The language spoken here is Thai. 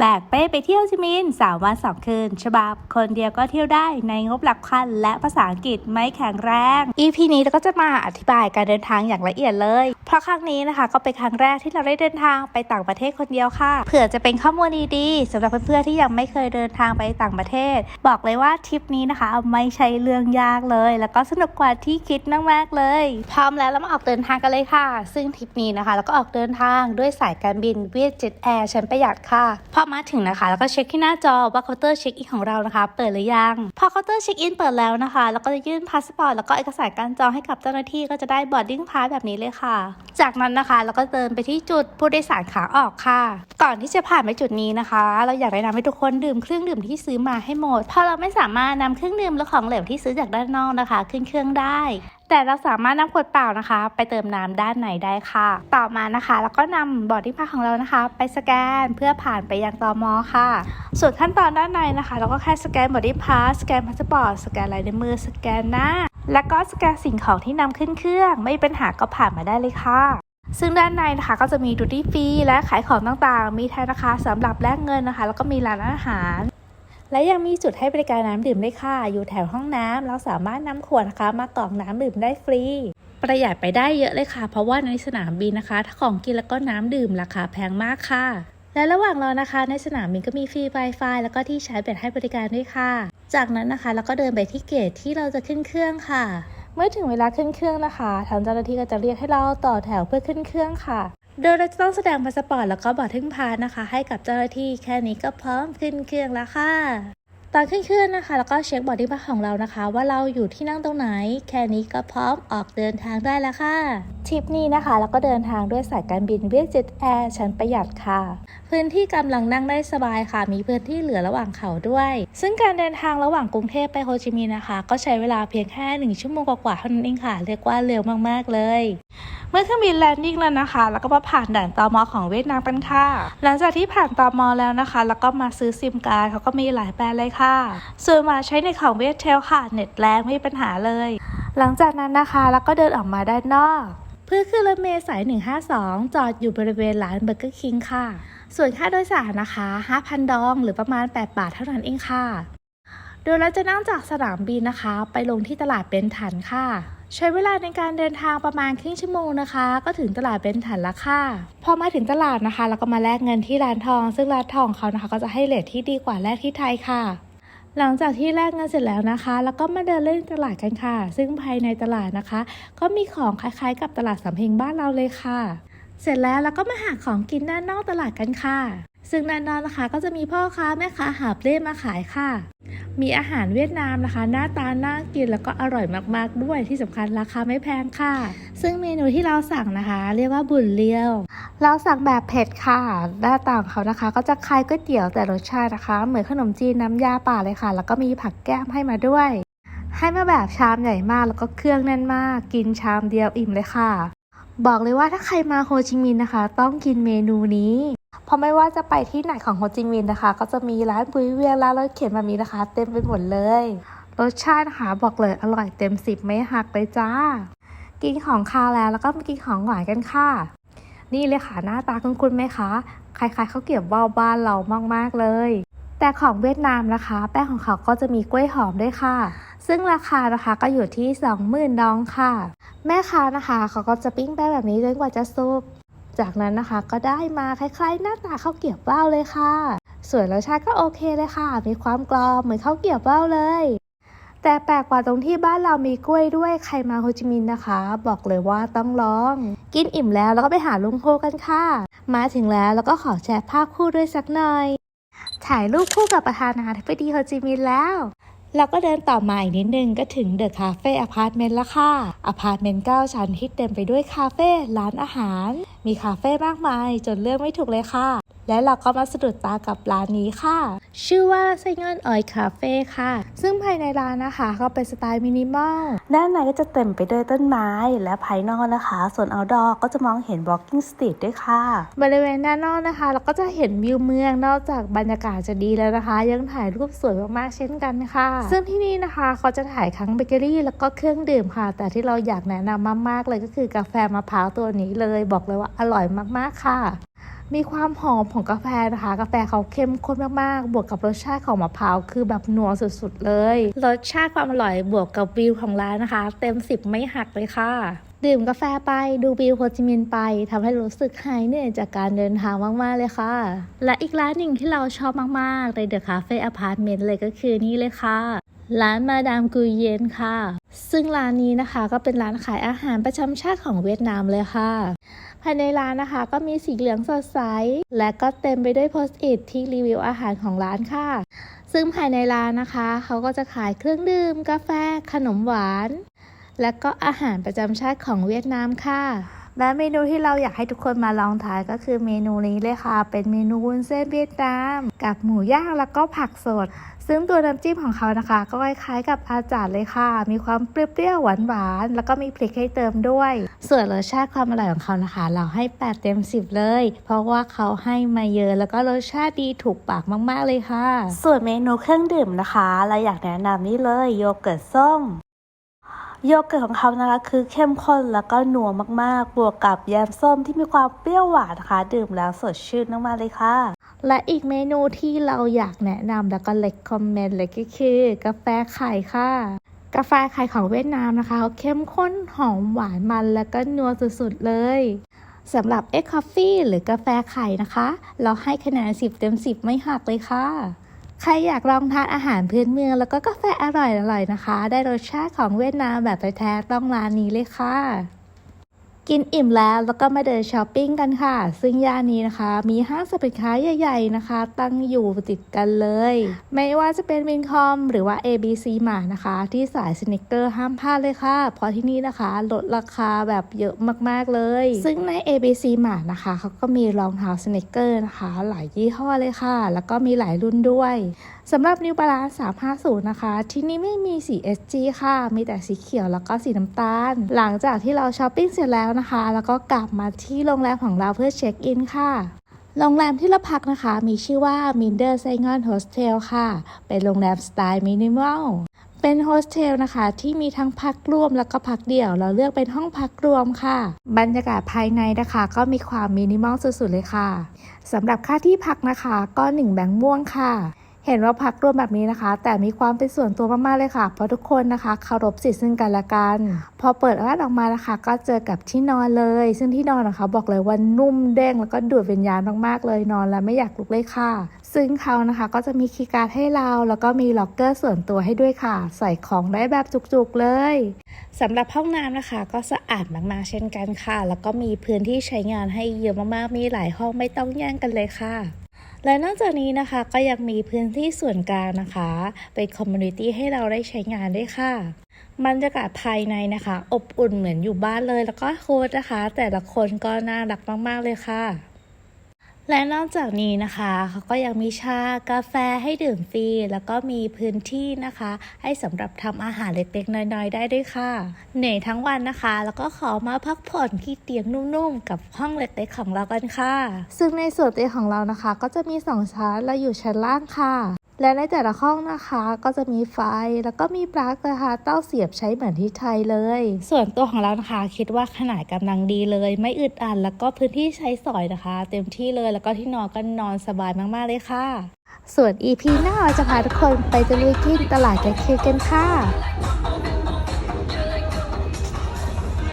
แบกเป้ไปเที่ยวจิมินสามวันสองคืน ฉบับคนเดียวก็เที่ยวได้ในงบหลักพัน และภาษาอังกฤษไม่แข็งแรง EP นี้เราก็จะมาอธิบายการเดินทางอย่างละเอียดเลย เพราะครั้งนี้นะคะก็เป็นครั้งแรกที่เราได้เดินทางไปต่างประเทศคนเดียวค่ะ เผื่อจะเป็นข้อมูลดีๆสำหรับเพื่อนๆที่ยังไม่เคยเดินทางไปต่างประเทศ บอกเลยว่าทริปนี้นะคะไม่ใช่เรื่องยากเลย แล้วก็สนุกกว่าที่คิดมากๆเลย พร้อมแล้วเรามาออกเดินทางกันเลยค่ะ ซึ่งทริปนี้นะคะเราก็ออกเดินทางด้วยสายการบินเวียดเจ็ตแอร์ชั้นประหยัดค่ะพอมาถึงนะคะ แล้วก็เช็คที่หน้าจอว่าเคาน์เตอร์เช็คอินของเรานะคะ เปิดหรือยัง พอเคาน์เตอร์เช็คอินเปิดแล้วนะคะ แล้วก็จะยื่นพาสปอร์ตแล้วก็เอกสารการจองให้กับเจ้าหน้าที่ก็จะได้บอร์ดดิ้งพาสแบบนี้เลยค่ะ จากนั้นนะคะเราก็เดินไปที่จุดผู้โดยสารขาออกค่ะ ก่อนที่จะผ่านไปจุดนี้นะคะ เราอยากแนะนำให้ทุกคนดื่มเครื่องดื่มที่ซื้อมาให้หมดเพราะเราไม่สามารถนำเครื่องดื่มและของเหลวที่ซื้อจากด้านนอกนะคะ ขึ้นเครื่องได้ แต่เราสามารถนำขวดเปล่านะคะ ไปเติมน้ำด้านในได้ค่ะ ต่อมานะคะ แล้วก็นำบอร์ดที่พักของเรานะคะ ไปสแกนเพื่อผ่านไปยังตอมค่ะ ส่วนขั้นตอนด้านในนะคะ เราก็แค่สแกนบอร์ดที่พัสสแกนพาสปอร์ตสแกนลายนิ้วมือสแกนหน้า แล้วก็สแกนสิ่งของที่นำขึ้นเครื่องไม่มีปัญหาก็ผ่านมาได้เลยค่ะซึ่งด้านในนะคะก็จะมีดูตี้ฟรีและขายของต่างๆ มีธนาคารสำหรับแลกเงินนะคะ แล้วก็มีร้านอาหาร และยังมีจุดให้บริการน้ำดื่มด้วยค่ะ อยู่แถวห้องน้ำเราสามารถนำขวดนะคะ มากรอกน้ำดื่มได้ฟรี ประหยัดไปได้เยอะเลยค่ะ เพราะว่าในสนามบินนะคะถ้าของกินแล้วก็น้ำดื่มราคาแพงมากค่ะ และระหว่างรอนะคะ ในสนามบินก็มีฟรี Wi-Fi แล้วก็ที่ใช้แบตให้บริการด้วยค่ะ จากนั้นนะคะเราก็เดินไปที่เกตที่เราจะขึ้นเครื่องค่ะ เมื่อถึงเวลาขึ้นเครื่องนะคะทางเจ้าหน้าที่ก็จะเรียกให้เราต่อแถวเพื่อขึ้นเครื่องค่ะ โดยเราจะต้องแสดงพาสปอร์ตแล้วก็บัตรทึ่งพาสนะคะ ให้กับเจ้าหน้าที่แค่นี้ก็พร้อมขึ้นเครื่องแล้วค่ะ ตอนขึ้นเครื่องนะคะ แล้วก็เช็คบอร์ดที่พักของเรานะคะ ว่าเราอยู่ที่นั่งตรงไหน แค่นี้ก็พร้อมออกเดินทางได้แล้วค่ะทริปนี้นะคะ แล้วก็เดินทางด้วยสายการบินเวียดเจ็ตแอร์ชั้นประหยัดค่ะ พื้นที่กำลังนั่งได้สบายค่ะ มีพื้นที่เหลือระหว่างเขาด้วย ซึ่งการเดินทางระหว่างกรุงเทพไปโฮจิมินห์นะคะ ก็ใช้เวลาเพียงแค่หนึ่งชั่วโมงกว่าๆเท่านั้นเองค่ะ เรียกว่าเร็วมากๆเลยเมื่อเครื่องบินแลนดิ้งแล้วนะคะ แล้วก็มาผ่านด่านตมของเวียดนามกันค่ะ หลังจากที่ผ่านตมแล้วนะคะ แล้วก็มาซื้อซิมการ์ดเขาก็มีหลายแบรนด์เลยค่ะส่วนมาใช้ในของเวียดเทลค่ะ เน็ตแรงไม่มีปัญหาเลย หลังจากนั้นนะคะ แล้วก็เดินออกมาด้านนอก เพื่อขึ้นรถเมล์สาย 152 จอดอยู่บริเวณร้านเบอร์เกอร์คิงค่ะ ส่วนค่าโดยสารนะคะ 5,000 ดอง หรือประมาณ 8 บาทเท่านั้นเองค่ะ โดยเราจะนั่งจากสนามบินนะคะ ไปลงที่ตลาดเบนถันค่ะใช้เวลาในการเดินทางประมาณครึ่งชั่วโมงนะคะ ก็ถึงตลาดเบนถันแล้วค่ะ พอมาถึงตลาดนะคะ เราก็มาแลกเงินที่ร้านทอง ซึ่งร้านทองเขานะคะ ก็จะให้เลทที่ดีกว่าแลกที่ไทยค่ะ หลังจากที่แลกเงินเสร็จแล้วนะคะ แล้วก็มาเดินเล่นตลาดกันค่ะ ซึ่งภายในตลาดนะคะ ก็มีของคล้ายๆ กับตลาดสำเพ็งบ้านเราเลยค่ะ เสร็จแล้วเราก็มาหาของกินด้านนอกตลาดกันค่ะ ซึ่งด้านนอกนะคะก็จะมีพ่อค้าแม่ค้าหาบเร่มาขายค่ะ มีอาหารเวียดนามนะคะ หน้าตาน่ากินแล้วก็อร่อยมากๆด้วยที่สำคัญราคาไม่แพงค่ะ ซึ่งเมนูที่เราสั่งนะคะ เรียกว่าบุญเลี้ยว เราสั่งแบบเผ็ดค่ะ หน้าตาของเขานะคะ ก็จะคล้ายก๋วยเตี๋ยวแต่รสชาตินะคะ เหมือนขนมจีนน้ำยาป่าเลยค่ะ แล้วก็มีผักแก้มให้มาด้วย ให้มาแบบชามใหญ่มากแล้วก็เครื่องแน่นมาก กินชามเดียวอิ่มเลยค่ะ บอกเลยว่าถ้าใครมาโฮจิมินห์นะคะ ต้องกินเมนูนี้ ราะไม่ว่าจะไปที่ไหนของโฮจิมินห์นะคะ ก็จะมีร้านบุยเวียงร้านรถเข็นแบบนี้นะคะ เต็มไปหมดเลย รสชาตินะคะบอกเลยอร่อยเต็มสิบไม่หักเลยจ้า กินของคาวแล้วแล้วก็มากินของหวานกันค่ะ นี่เลยค่ะหน้าตาคุณคุณไหมคะคล้ายๆข้าวเกรี๊ยวว่าวบ้านเรามากๆเลย แต่ของเวียดนามนะคะ แป้งของเขาก็จะมีกล้วยหอมด้วยค่ะ ซึ่งราคานะคะก็อยู่ที่ 20,000ดองค่ะ แม่ค้านะคะเขาก็จะปิ้งแป้งแบบนี้จนกว่าจะสุก จากนั้นนะคะก็ได้มาคล้ายๆ หน้าตาข้าวเกรี๊ยวว่าวเลยค่ะ ส่วนรสชาติก็โอเคเลยค่ะ มีความกรอบเหมือนข้าวเกรี๊ยวว่าวเลย แต่แปลกกว่าตรงที่บ้านเรามีกล้วยด้วยใครมาโฮจิมินห์นะคะ บอกเลยว่าต้องลอง กินอิ่มแล้วแล้วก็ไปหาลุงโฮกันค่ะ มาถึงแล้วแล้วก็ขอแชร์ภาพคู่ด้วยสักหน่อย ถ่ายรูปคู่กับประธานาธิบดีโฮจิมินห์แล้ว แล้วก็เดินต่อมาอีกนิดนึงก็ถึงเดอะคาเฟ่อพาร์ตเมนต์ละค่ะอพาร์ตเมนต์9ชั้นที่เต็มไปด้วยคาเฟ่ร้านอาหาร มีคาเฟ่มากมายจนเลือกไม่ถูกเลยค่ะ และเราก็มาสะดุดตากับร้านนี้ค่ะ ชื่อว่าไซเงินออยคาเฟ่ค่ะ ซึ่งภายในร้านนะคะก็เป็นสไตล์มินิมอล ด้านในก็จะเต็มไปด้วยต้นไม้ และภายนอกนะคะ ส่วนเอาดอก็จะมองเห็น walking street ด้วยค่ะ บริเวณด้านนอกนะคะ เราก็จะเห็นวิวเมือง นอกจากบรรยากาศจะดีแล้วนะคะ ยังถ่ายรูปสวยมากๆเช่นกันค่ะ ซึ่งที่นี่นะคะเขาจะถ่ายทั้งเบเกอรี่แล้วก็เครื่องดื่มค่ะ แต่ที่เราอยากแนะนำมากๆเลยก็คือกาแฟมะพร้าวตัวนี้เลย บอกเลยว่าอร่อยมากๆค่ะ มีความหอมของกาแฟนะคะ กาแฟเขาเข้มข้นมากๆ บวกกับรสชาติของมะพร้าวคือแบบนัวสุดๆเลย รสชาติความอร่อยบวกกับวิวของร้านนะคะ เต็มสิบไม่หักเลยค่ะดื่มกาแฟไปดูวิวโฮจิมินห์ไปทำให้รู้สึกหายเหนื่อยจากการเดินทางมาก ๆ เลยค่ะ และอีกร้านหนึ่งที่เราชอบมาก ๆ ในเดอะคาเฟ่อพาร์ตเมนต์เลยก็คือนี่เลยค่ะ ร้านมาดามกุยเยนค่ะ ซึ่งร้านนี้นะคะก็เป็นร้านขายอาหารประจำชาติของเวียดนามเลยค่ะ ภายในร้านนะคะก็มีสีเหลืองสดใส และก็เต็มไปด้วยโพสต์อิทที่รีวิวอาหารของร้านค่ะ ซึ่งภายในร้านนะคะ เขาก็จะขายเครื่องดื่ม กาแฟ ขนมหวาน และก็อาหารประจำชาติของเวียดนามค่ะและเมนูที่เราอยากให้ทุกคนมาลองทานก็คือเมนูนี้เลยค่ะ เป็นเมนูวุ้นเส้นเวียดนาม กับหมูย่างแล้วก็ผักสด ซึ่งตัวน้ำจิ้มของเขานะคะ ก็คล้ายๆกับอาจารย์เลยค่ะ มีความเปรี้ยวๆหวานๆแล้วก็มีพริกให้เติมด้วย ส่วนรสชาติความอร่อยของเขานะคะ เราให้ 8 เต็ม 10 เลย เพราะว่าเขาให้มาเยอะแล้วก็รสชาติดีถูกปากมากๆเลยค่ะ ส่วนเมนูเครื่องดื่มนะคะเราอยากแนะนำนี่เลยโยเกิร์ตส้มโยเกิร์ตของเขานะคะคือเข้มข้นแล้วก็นัวมากๆ บวกกับแยมส้มที่มีความเปรี้ยวหวานนะคะ ดื่มแล้วสดชื่นมากๆเลยค่ะ และอีกเมนูที่เราอยากแนะนำแล้วก็เล็กคอมเมนต์เลยก็คือ กาแฟไข่ค่ะ กาแฟไข่ของเวียดนามนะคะเขาเข้มข้นหอมหวานมันแล้วก็นัวสุดๆเลยสำหรับเอ็กคอฟฟี่หรือกาแฟไข่นะคะ เราให้คะแนน 10 เต็ม 10 ไม่หักเลยค่ะ ใครอยากลองทานอาหารพื้นเมือง แล้วก็กาแฟอร่อยๆนะคะ ได้รสชาติของเวียดนามแบบแท้ๆต้องร้านนี้เลยค่ะ กินอิ่มแล้วแล้วก็มาเดินช้อปปิ้งกันค่ะ ซึ่งย่านนี้นะคะ มีห้างสรรพสินค้าใหญ่ ๆนะคะ ตั้งอยู่ติดกันเลย ไม่ว่าจะเป็นวินคอมหรือว่า ABC มานะคะ ที่สายสนิเกอร์ห้ามพลาดเลยค่ะ เพราะที่นี่นะคะลดราคาแบบเยอะมากๆเลย ซึ่งใน ABC มานะคะเขาก็มีรองเท้าสนิเกอร์นะคะ หลายยี่ห้อเลยค่ะ แล้วก็มีหลายรุ่นด้วยสำหรับ New Balance 350 นะคะ ที่นี่ไม่มีสี SG ค่ะ มีแต่สีเขียวแล้วก็สีน้ำตาล หลังจากที่เราช้อปปิ้งเสร็จแล้วนะคะ แล้วก็กลับมาที่โรงแรมของเราเพื่อเช็คอินค่ะโรงแรมที่เราพักนะคะ มีชื่อว่า Minder Saigon Hostel ค่ะ เป็นโรงแรมสไตล์มินิมอลเป็นโฮสเทลนะคะ ที่มีทั้งพักร่วมแล้วก็พักเดี่ยว เราเลือกเป็นห้องพักรวมค่ะ บรรยากาศภายในนะคะ ก็มีความมินิมอลสุดๆเลยค่ะสำหรับค่าที่พักนะคะ ก็ 1 แบงค์ม่วงค่ะ เห็นว่าพักร่วมแบบนี้นะคะ แต่มีความเป็นส่วนตัวมากๆเลยค่ะ เพราะทุกคนนะคะเคารพสิทธิ์ซึ่งกันและกัน พอเปิดร้านออกมานะคะ ก็เจอกับที่นอนเลย ซึ่งที่นอนนะคะ บอกเลยว่านุ่มเด้งแล้วก็ดูดวิญญาณมากๆเลยนอนแล้วไม่อยากลุกเลยค่ะ ซึ่งเขานะคะก็จะมีคีย์การ์ดให้เรา แล้วก็มีล็อกเกอร์ส่วนตัวให้ด้วยค่ะ ใส่ของได้แบบจุกๆเลยสำหรับห้องน้ำนะคะ ก็สะอาดมากๆเช่นกันค่ะ แล้วก็มีพื้นที่ใช้งานให้เยอะมากๆมีหลายห้องไม่ต้องแย่งกันเลยค่ะ และนอกจากนี้นะคะก็ยังมีพื้นที่ส่วนกลางนะคะ เป็นคอมมูนิตี้ให้เราได้ใช้งานด้วยค่ะบรรยากาศภายในนะคะ อบอุ่นเหมือนอยู่บ้านเลย แล้วก็โค้ดนะคะ แต่ละคนก็น่ารักมาก ๆ เลยค่ะ และนอกจากนี้นะคะเขาก็ยังมีชากาแฟให้ดื่มฟรี แล้วก็มีพื้นที่นะคะ ให้สำหรับทำอาหารเล็กๆน้อยๆ ได้ด้วยค่ะเหนื่อยทั้งวันนะคะ แล้วก็ขอมาพักผ่อนที่เตียงนุ่มๆ กับห้องเล็กๆของเรากันค่ะ ซึ่งในส่วนเตียงของเรานะคะ ก็จะมีสองชั้นและอยู่ชั้นล่างค่ะ และในแต่ละห้องนะคะก็จะมีไฟแล้วก็มีปลั๊กนะคะเต้าเสียบใช้เหมือนที่ไทยเลย ส่วนตัวของเรานะคะคิดว่าขนาดกำลังดีเลย ไม่อึดอัดแล้วก็พื้นที่ใช้สอยนะคะ เต็มที่เลยแล้วก็ที่นอนก็นอนสบายมากๆเลยค่ะ ส่วน EP หน้าเราจะพาทุกคนไปตะลุยกินตลาดแกคิวกันค่ะ